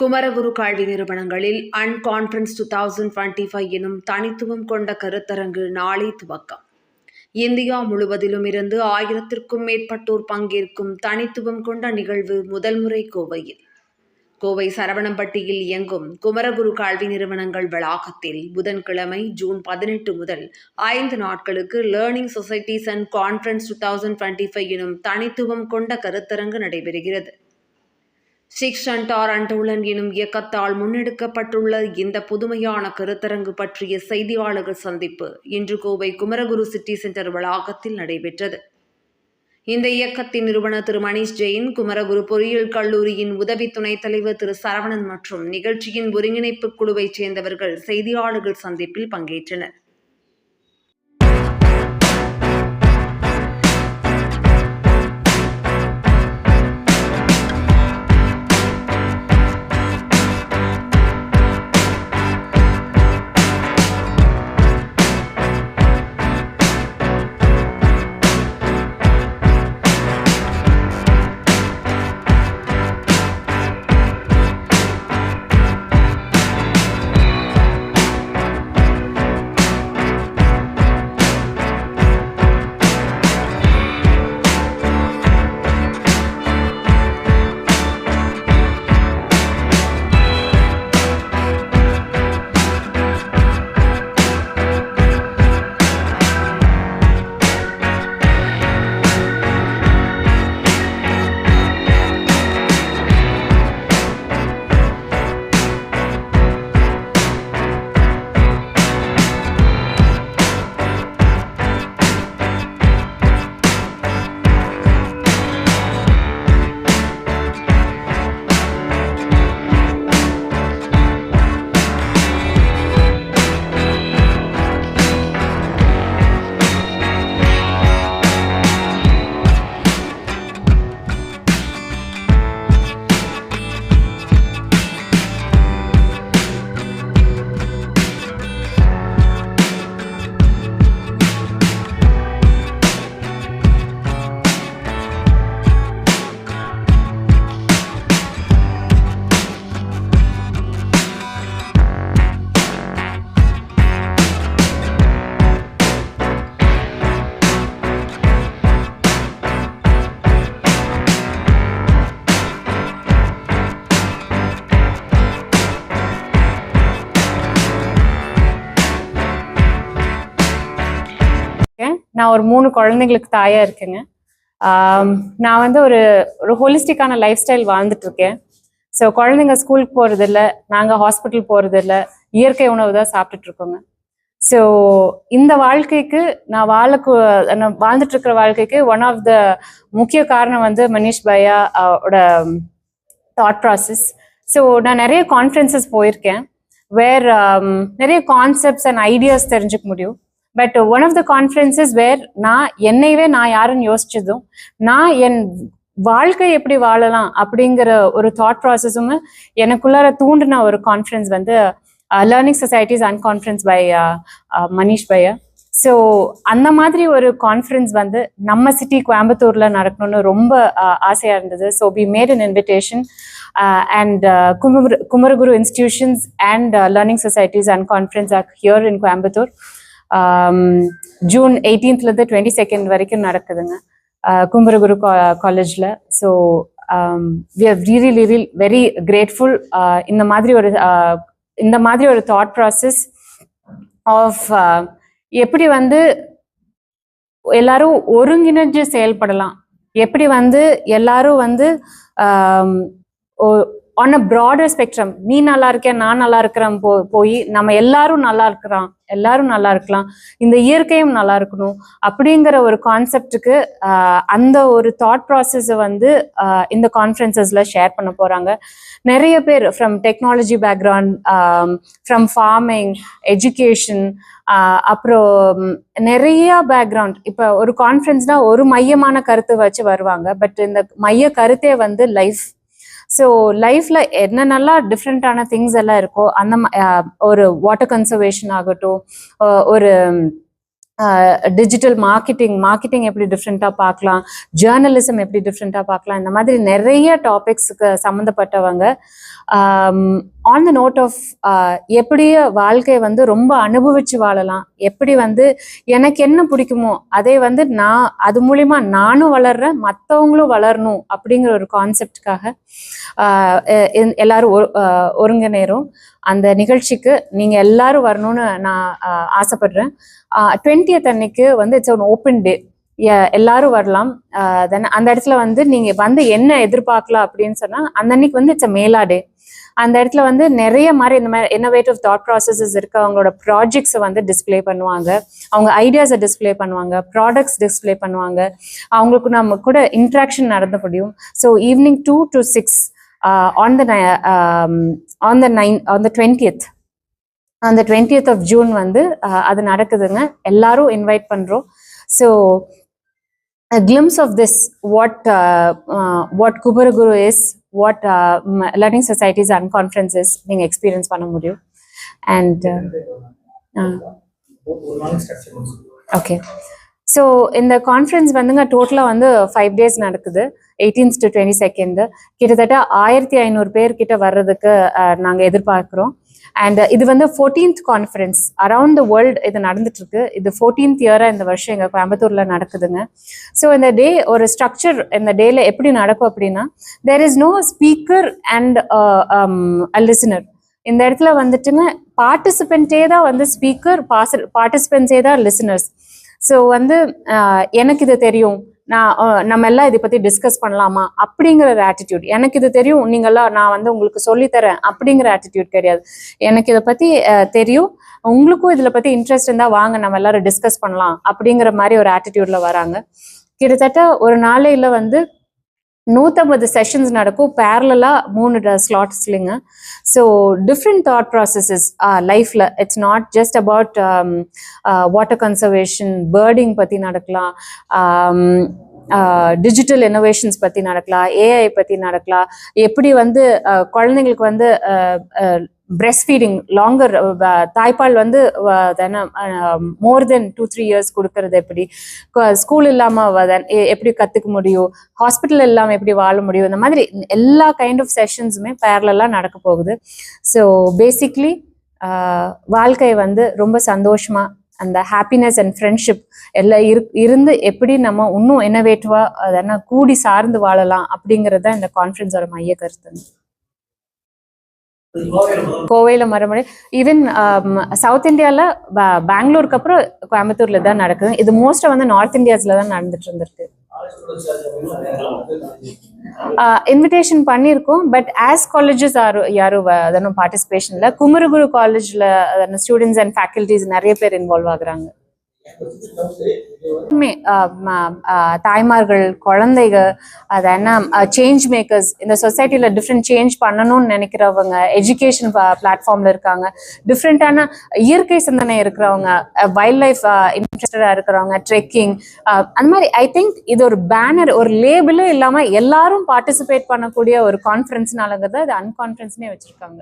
குமரகுரு கல்வி நிறுவனங்களில் unconference two thousand twenty five எனும் தனித்துவம் கொண்ட கருத்தரங்கு நாளை துவக்கம். இந்தியா முழுவதிலும் இருந்து ஆயிரத்திற்கும் மேற்பட்டோர் பங்கேற்கும் தனித்துவம் கொண்ட நிகழ்வு முதல் முறை கோவையில். கோவை சரவணம்பட்டியில் இயங்கும் குமரகுரு கல்வி நிறுவனங்கள் வளாகத்தில் புதன்கிழமை ஜூன் பதினெட்டு முதல் ஐந்து நாட்களுக்கு learning societies and conference two thousand twenty five எனும் தனித்துவம் கொண்ட கருத்தரங்கு நடைபெறுகிறது. சிக்ஸ் அண்டார் அண்டோலன் எனும் இயக்கத்தால் முன்னெடுக்கப்பட்டுள்ள இந்த புதுமையான கருத்தரங்கு பற்றிய செய்தியாளர்கள் சந்திப்பு இன்று கோவை குமரகுரு சிட்டி சென்டர் வளாகத்தில் நடைபெற்றது. இந்த இயக்கத்தின் நிறுவனர் திரு மணிஷ் ஜெயின் குமரகுரு பொறியியல் கல்லூரியின் உதவி துணைத் தலைவர் திரு சரவணன் மற்றும் நிகழ்ச்சியின் ஒருங்கிணைப்பு குழுவைச் சேர்ந்தவர்கள் செய்தியாளர்கள் சந்திப்பில் பங்கேற்றனர். நான் ஒரு மூணு குழந்தைங்களுக்கு தாயா இருக்கேங்க. நான் வந்து ஒரு ஒரு ஹோலிஸ்டிக்கான லைஃப் ஸ்டைல் வாழ்ந்துட்டு இருக்கேன் ஸோ குழந்தைங்க ஸ்கூலுக்கு போகிறதில்ல நாங்கள் ஹாஸ்பிட்டல் போகிறதில்ல இயற்கை உணவு தான் சாப்பிட்டுட்டு இருக்கோங்க ஸோ இந்த வாழ்க்கைக்கு நான் வாழ நான் வாழ்ந்துட்டு இருக்கிற வாழ்க்கைக்கு ஒன் ஆஃப் த முக்கிய காரணம் வந்து மனிஷ் பையா ஓட தாட் ப்ராசஸ் ஸோ நான் நிறைய கான்ஃபரன்சஸ் போயிருக்கேன். வேர் நிறைய கான்செப்ட்ஸ் அண்ட் ஐடியாஸ் தெரிஞ்சுக்க முடியும். But one of the conferences where நான் என்னையவே நான் யாருன்னு யோசிச்சதும் நான் என் வாழ்க்கை எப்படி வாழலாம் அப்படிங்கிற ஒரு தாட் ப்ராசஸும் எனக்குள்ளார தூண்டின ஒரு கான்ஃபரன்ஸ் வந்து learning societies and conference by Manish bhaiya so அந்த மாதிரி ஒரு கான்ஃபரன்ஸ் வந்து நம்ம சிட்டி கோயம்புத்தூர்ல நடக்கணும்னு ரொம்ப ஆசையாக ஆசையா இருந்தது. So we made an invitation and Kumara Kumaraguru institutions and learning societies and conference are here in Coimbatore June எயிட்டீன்த்லேருந்து twenty second வரைக்கும் நடக்குதுங்க. கும்பரகுரு குமரகுரு காலேஜில் so we are really very grateful இந்த மாதிரி ஒரு இந்த மாதிரி ஒரு தாட் ப்ராசஸ் ஆஃப் எப்படி வந்து எல்லாரும் ஒருங்கிணைஞ்சு செயல்படலாம். எப்படி வந்து எல்லாரும் வந்து ஆன் அ ப்ராடர் ஸ்பெக்ட்ரம் நீ நல்லா இருக்கேன் நான் நல்லா இருக்கிறேன் போ போய் நம்ம எல்லாரும் நல்லா இருக்கிறோம் எல்லாரும் நல்லா இருக்கலாம் இந்த இயற்கையும் நல்லா இருக்கணும் அப்படிங்கிற ஒரு கான்செப்டுக்கு அந்த ஒரு தாட் ப்ராசஸை வந்து இந்த கான்ஃபரன்சஸ்ல ஷேர் பண்ண போறாங்க. நிறைய பேர் from technology background from farming education அப்புறம் நிறைய பேக்ரவுண்ட் இப்போ ஒரு கான்ஃபரன்ஸ்னா ஒரு மையமான கருத்து வச்சு வருவாங்க பட் இந்த மைய கருத்தே வந்து லைஃப் ஸோ லைஃப்ல என்னென்னலாம் டிஃப்ரெண்ட்டான திங்ஸ் எல்லாம் இருக்கோ அந்த ஒரு வாட்டர் கன்சர்வேஷன் ஆகட்டும் ஒரு டிஜிட்டல் மார்க்கெட்டிங் மார்க்கெட்டிங் எப்படி டிஃப்ரெண்ட்டாக பார்க்கலாம் ஜேர்னலிசம் எப்படி டிஃப்ரெண்ட்டாக பார்க்கலாம் இந்த மாதிரி நிறைய டாபிக்ஸுக்கு சம்மந்தப்பட்டவங்க ஆன் த நோட் ஆஃப் எப்படி வாழ்க்கையை வந்து ரொம்ப அனுபவிச்சு வாழலாம் எப்படி வந்து எனக்கு என்ன பிடிக்குமோ அதே வந்து நான் அது மூலிமா நானும் வளர்றேன் மற்றவங்களும் வளரணும் அப்படிங்கிற ஒரு கான்செப்டுக்காக எல்லாரும் ஒ- ஒருங்கிணைறோம். அந்த நிகழ்ச்சிக்கு நீங்கள் எல்லாரும் வரணும்னு நான் ஆஹ் ஆசைப்படுறேன். டுவெண்ட்டியத் அன்னைக்கு வந்து இட்ஸ் ஒன் ஓப்பன் டே எல்லாரும் வரலாம். தென் அந்த இடத்துல வந்து நீங்க வந்து என்ன எதிர்பார்க்கலாம் அப்படின்னு சொன்னா அந்த அன்னைக்கு வந்து இட்ஸ் அ மேலா டே அந்த இடத்துல வந்து நிறைய மாதிரி இந்த மாதிரி இன்னோவேட்டிவ் தாட் ப்ராசஸஸ் இருக்கு. அவங்களோட ப்ராஜெக்ட்ஸை வந்து டிஸ்பிளே பண்ணுவாங்க. அவங்க ஐடியாஸை டிஸ்பிளே பண்ணுவாங்க. ப்ராடக்ட்ஸ் டிஸ்ப்ளே பண்ணுவாங்க. அவங்களுக்கு நம்ம கூட இன்ட்ராக்ஷன் நடந்த முடியும். So evening two to six on the on the nine on the twentieth அந்த டுவெண்ட்டியத் ஆஃப் ஜூன் வந்து uh, அது நடக்குதுங்க. எல்லாரும் இன்வைட் பண்ணுறோம் so a glimpse of this what uh, uh, what Kumaraguru is what uh, m- learning societies and conferences experience பண்ண முடியும். And okay so இந்த conference வந்துங்க டோட்டலாக வந்து ஃபைவ் டேஸ் நடக்குது. எயிட்டீன்த் டு டுவெண்ட்டி செகண்ட் கிட்டத்தட்ட ஆயிரத்தி ஐநூறு பேர் கிட்ட வர்றதுக்கு நாங்கள் எதிர்பார்க்குறோம். அண்ட் இது வந்து fourteenth conference around the world இது நடந்துட்டு இருக்கு இது ஃபோர்டீன்த் இயராக இந்த வருஷம் எங்கள் கோயம்புத்தூர்ல நடக்குதுங்க. ஸோ இந்த டே ஒரு ஸ்ட்ரக்சர் இந்த டேல எப்படி நடக்கும் அப்படின்னா there is no speaker and listener இந்த இடத்துல வந்துட்டுங்க பார்ட்டிசிபென்ட்டே தான் வந்து ஸ்பீக்கர் பார்ட்டிசிபென்ட்ஸே தான் லிசனர்ஸ் ஸோ வந்து எனக்கு இது தெரியும். நான் நம்ம எல்லாம் இதை பத்தி டிஸ்கஸ் பண்ணலாமா? அப்படிங்கிற ஒரு ஆட்டிடியூட் எனக்கு இது தெரியும். நீங்களாம் நான் வந்து உங்களுக்கு சொல்லித்தரேன். அப்படிங்கிற ஆட்டிடியூட் கிடையாது. எனக்கு இதை பத்தி தெரியும். உங்களுக்கும் இதில் பத்தி இன்ட்ரெஸ்ட் இருந்தால் வாங்க. நம்ம எல்லாரும் டிஸ்கஸ் பண்ணலாம். அப்படிங்கிற மாதிரி ஒரு ஆட்டிடியூட்ல வராங்க. கிட்டத்தட்ட ஒரு நாளையில வந்து நூற்றம்பது செஷன்ஸ் நடக்கும். பேரலா மூணு ஸ்லாட்ஸ்லிங்க ஸோ டிஃப்ரெண்ட் தாட் ப்ராசஸஸ் லைஃப்பில் it's not just about water conservation birding பற்றி நடக்கலாம். டிஜிட்டல் இன்னோவேஷன்ஸ் பற்றி நடக்கலாம். ஏஐ பற்றி நடக்கலாம். எப்படி வந்து குழந்தைங்களுக்கு வந்து பிரெஸ்ட் ஃபீடிங் லாங்கர் தாய்ப்பால் வந்து more than two three years கொடுக்கறது எப்படி? ஸ்கூல் இல்லாமல் எப்படி கற்றுக்க முடியும் ஹாஸ்பிட்டல் இல்லாமல் எப்படி வாழ முடியும் இந்த மாதிரி எல்லா கைண்ட் ஆஃப் செஷன்ஸுமே பேரலெல்லாம் நடக்க போகுது. ஸோ பேசிக்லி வாழ்க்கை வந்து ரொம்ப சந்தோஷமா அந்த ஹாப்பினஸ் அண்ட் ஃப்ரெண்ட்ஷிப் எல்லாம் இரு இருந்து எப்படி நம்ம இன்னும் இன்னோவேட்டிவாக அதனால் கூடி சார்ந்து வாழலாம் அப்படிங்கிறது தான் இந்த கான்ஃபரன்ஸோட மைய கருத்து கோவையில் மறுபடி ஈவன் சவுத் இந்தியால பெங்களூருக்கு அப்புறம் கோயம்புத்தூர்ல தான் நடக்குது. இது மோஸ்டா வந்து நார்த் இந்தியாஸ்ல தான் நடந்துட்டு இருந்திருக்கு. இன்விடேஷன் பண்ணியிருக்கோம். பட் ஆஸ் காலேஜஸ் யாரும் யாரும் அதனும் பார்ட்டிசிபேஷன்ல குமரகுரு காலேஜ்ல ஸ்டூடெண்ட்ஸ் அண்ட் ஃபேக்கல்டிஸ் நிறைய பேர் இன்வால்வ் ஆகுறாங்க. ஆஹ் தாய்மார்கள் குழந்தைகள் அது என்ன சேஞ்ச் மேக்கர்ஸ் இந்த சொசைட்டில டிஃப்ரெண்ட் சேஞ்ச் பண்ணணும்னு நினைக்கிறவங்க எஜுகேஷன் பிளாட்ஃபார்மில் இருக்காங்க. டிஃப்ரெண்ட்டான இயற்கை சிந்தனை இருக்கிறவங்க வைல்ட் லைஃப் இன்ட்ரெஸ்டடா இருக்கிறவங்க ட்ரெக்கிங் அந்த மாதிரி ஐ திங்க் இது ஒரு பேனர் ஒரு லேபிளே இல்லாம எல்லாரும் பார்ட்டிசிபேட் பண்ணக்கூடிய ஒரு கான்ஃபரன்ஸ்னாலங்கிறத அது அன்கான்ஃபரன்ஸ்னே வச்சிருக்காங்க.